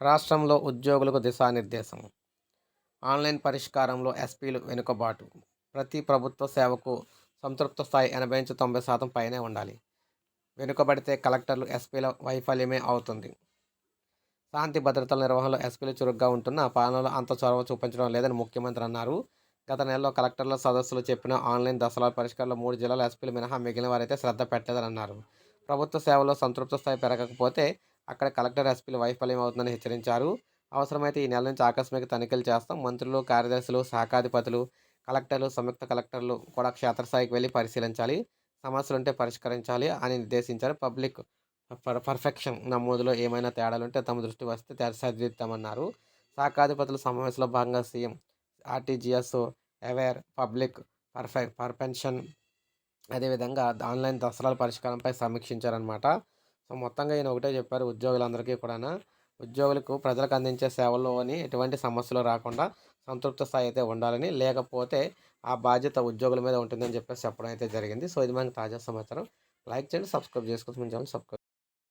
రాష్ట్రంలో ఉద్యోగులకు దిశానిర్దేశం. ఆన్లైన్ పరిష్కారంలో ఎస్పీలు వెనుకబాటు. ప్రతి ప్రభుత్వ సేవకు సంతృప్త స్థాయి ఎనభై నుంచి తొంభై శాతం పైనే ఉండాలి. వెనుకబడితే కలెక్టర్లు ఎస్పీల వైఫల్యమే అవుతుంది. శాంతి భద్రతల నిర్వహణలో ఎస్పీలు చురుగ్గా ఉంటున్న పాలనలో అంత చొరవ చూపించడం లేదని ముఖ్యమంత్రి అన్నారు. గత నెలలో కలెక్టర్ల సదస్సులు చెప్పిన ఆన్లైన్ దసరా పరిష్కారంలో మూడు జిల్లాల ఎస్పీలు మినహా మిగిలిన వారైతే శ్రద్ధ పెట్టలేదని అన్నారు ప్రభుత్వ సేవలో సంతృప్త స్థాయి పెరగకపోతే అక్కడ కలెక్టర్ ఎస్పీల వైఫల్యం అవుతుందని హెచ్చరించారు. అవసరమైతే ఈ నెల నుంచి ఆకస్మిక తనిఖీలు చేస్తాం. మంత్రులు కార్యదర్శులు శాఖాధిపతులు కలెక్టర్లు సంయుక్త కలెక్టర్లు కూడా క్షేత్రస్థాయికి వెళ్ళి పరిశీలించాలి. సమస్యలు ఉంటే పరిష్కరించాలి అని నిర్దేశించారు. పబ్లిక్ పర్ పర్ఫెక్షన్ నమోదులో ఏమైనా తేడాలుంటే తమ దృష్టి వస్తే సరిదిద్దామన్నారు. శాఖాధిపతుల సమావేశంలో భాగంగా CM RTGS aware public perfect పర్పెన్షన్ అదేవిధంగా ఆన్లైన్ దసరాల పరిష్కారంపై సమీక్షించారనమాట సో మొత్తంగా ఈయన ఒకటే చెప్పారు ఉద్యోగులందరికీ కూడా ఉద్యోగులకు ప్రజలకు అందించే సేవల్లోని ఎటువంటి సమస్యలు రాకుండా సంతృప్త స్థాయి అయితే ఉండాలని లేకపోతే ఆ బాధ్యత ఉద్యోగుల మీద ఉంటుందని చెప్పేసి చెప్పడం అయితే జరిగింది. సో ఇది మనకి తాజా సమాచారం. లైక్ చేయండి సబ్స్క్రైబ్ చేసుకోవచ్చు మన ఛానల్ సబ్స్క్రైబ్